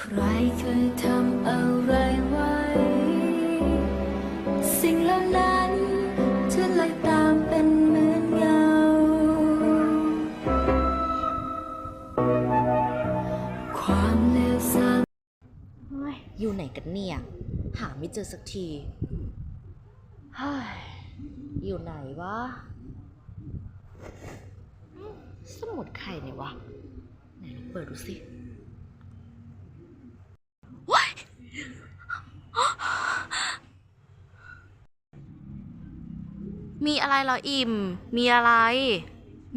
ใครเคยทำอะไรไว้ สิ่งเหล่านั้นจะไหลตามเป็นเหมือนเงา ความเลวทรามเฮ้ยอยู่ไหนกันเนี่ย หาไม่เจอสักทีเฮ้ยอยู่ไหนวะสมุดใครเนี่ยวะ ไหนลองเปิดดูสิว้าย มีอะไรหรออิ่ม มีอะไร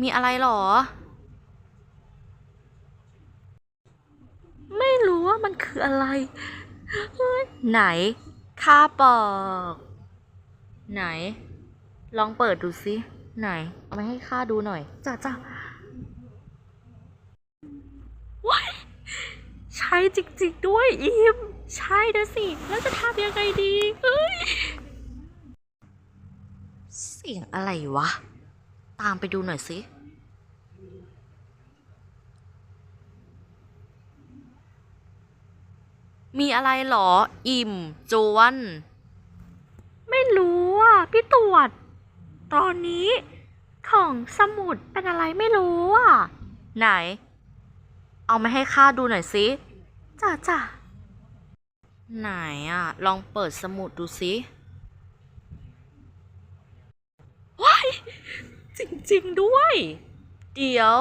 มีอะไรหรอ ไม่รู้ว่ามันคืออะไร ไหน ข้าบอก ไหน ลองเปิดดูสิ ไหน เอามาให้ข้าดูหน่อยจ้าจ้าว้ายใช่จริงๆด้วยอิมใช่นะสิ แล้วจะทำยังไงดีเฮ้ย สียงอะไรวะ ตามไปดูหน่อยสิมีอะไรเหรอ อิ่มจวนไม่รู้อะ พี่ตรวจ ตอนนี้ของสมุดเป็นอะไรไม่รู้อะ ไหน เอามาให้ข้าดูหน่อยสิจ้าจ้าไหนอะ ลองเปิดสมุดดูสิ ว้ายจริงๆด้วย เดี๋ยว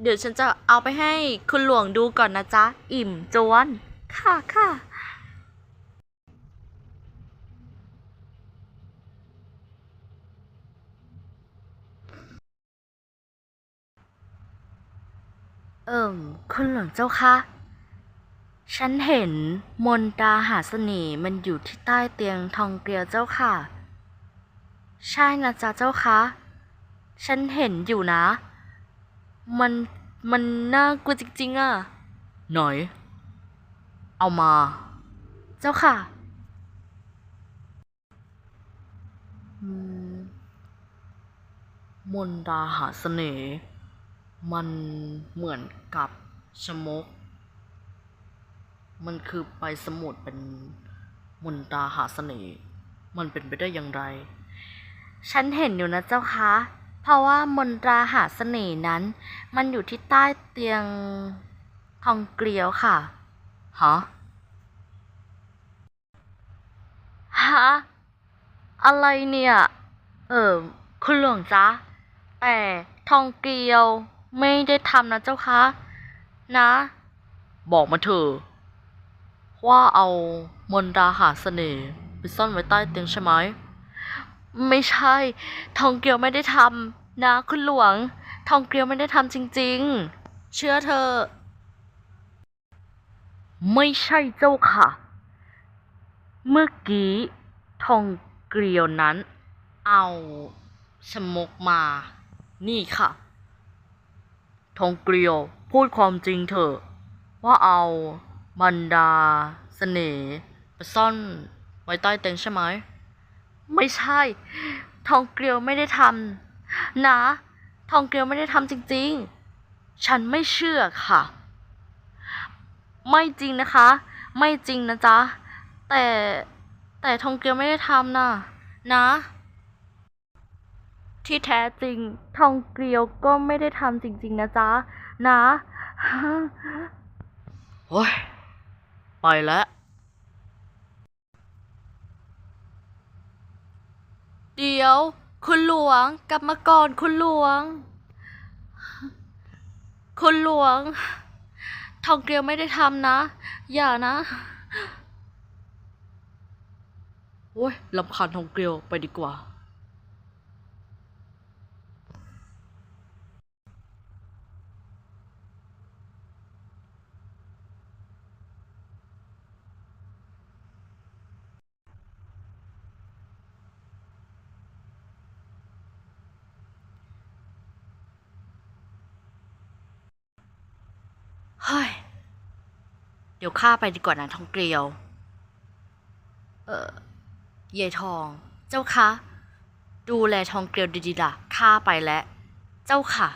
เดี๋ยวฉันจะเอาไปให้คุณหลวงดูก่อนนะจ๊ะ อิ่มจวน ค่ะค่ะเอิ่มคุณหลวงเจ้าคะฉันเห็นมนตาหาเสน่ห์มันอยู่ที่ใต้เตียงทองเกลียวเจ้าค่ะ ใช่นะจ๊ะเจ้าคะ ฉันเห็นอยู่นะ มันมันน่ากลัวจริงๆอะหน่อย เอามา เจ้าค่ะอืมมนตราหาเสน่ห์มันเหมือนกับชมก มันคือไปสมุดเป็นมนตราหาเสน่ห์มันเป็นไปได้อย่างไร ฉันเห็นอยู่นะเจ้าคะ เพราะว่ามนตราหาเสน่ห์นั้น มันอยู่ที่ใต้เตียงทองเกลียวค่ะฮะฮะอะไรเนี่ย เออคุณหลวงจ๊ะ แต่ทองเกลียวไม่ได้ทำนะเจ้าคะ นะ บอกมาเถอะว่าเอามนตราหาเสน่ห์ไปซ่อนไว้ใต้เตียงใช่ไหม ไม่ใช่ ทองเกียวไม่ได้ทำนะคุณหลวง ทองเกียวไม่ได้ทำจริง ๆ เชื่อเธอ ไม่ใช่เจ้าค่ะ เมื่อกี้ทองเกลียวนั้น เอาชมกมา นี่ค่ะ ทองเกลียวพูดความจริงเถอะ ว่าเอาบรรดาเสน่ห์ไปซ่อนไว้ใต้เตียงใช่ไหม ไม่ใช่ ทองเกลียวไม่ได้ทำนะ ทองเกลียวไม่ได้ทำจริงๆ ฉันไม่เชื่อค่ะ ไม่จริงนะคะ ไม่จริงนะจ๊ะ แต่แต่ทองเกลียวไม่ได้ทำนะนะ ที่แท้จริง ทองเกลียวก็ไม่ได้ทำจริง ๆ นะจ๊ะ นะโอ้ยไปแล้ว เดี๋ยว คุณหลวงกลับมาก่อนคุณหลวง คุณหลวง ทองเกลียวไม่ได้ทำนะ อย่านะโอ้ยลำคาญทองเกลียวไปดีกว่า เฮ้ย เดี๋ยวข้าไปดีกว่านะทองเกลียว เอ่อยายทอง เจ้าคะ ดูแลทองเกลียวดีๆล่ะข้าไปแล้ว เจ้าค่ะ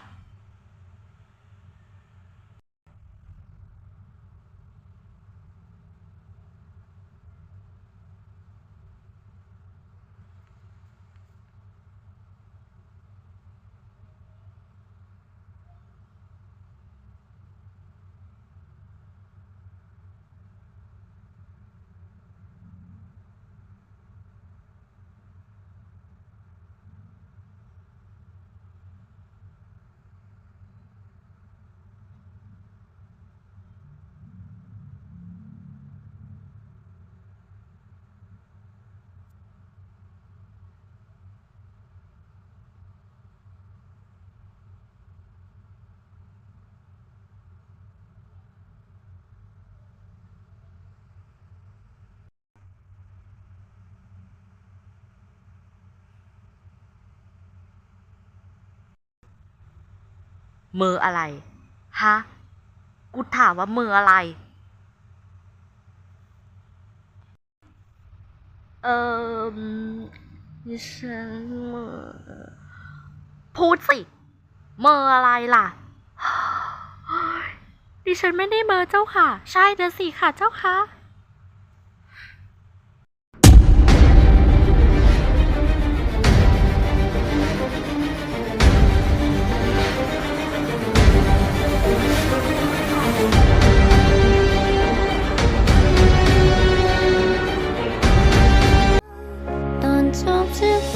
เมออะไร ฮะ กูถามว่าเมออะไร เออดิฉันเมอพูดสิ เมออะไรล่ะ ดิฉันไม่ได้เมอเจ้าค่ะ ใช่เดยวสิค่ะเจ้าค่ะ something